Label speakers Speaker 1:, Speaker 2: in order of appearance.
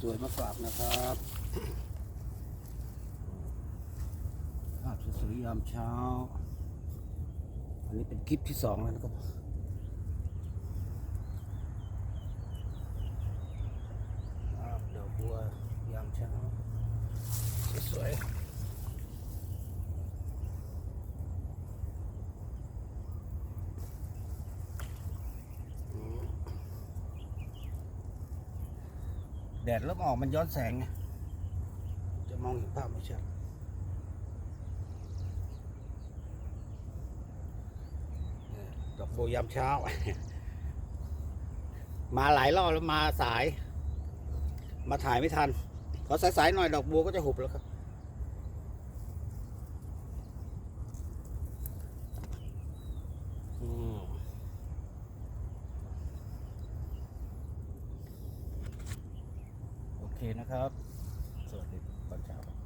Speaker 1: สวยๆมาฝากนะครับภาพสวยๆยามเช้า อันนี้เป็นคลิปที่สองแล้วนะครับภาพดอกบัวยามเช้า สวยๆอืม แดดเริ่มออกมันย้อนแสงไงจะมองเห็นภาพไม่ชัดดอกบัวยามเช้า มาหลายรอบแล้วมาสาย มาถ่ายไม่ทัน ขอสายๆหน่อยดอกบัวก็จะหุบแล้วครับ โอเคนะครับ สวัสดีตอนเช้า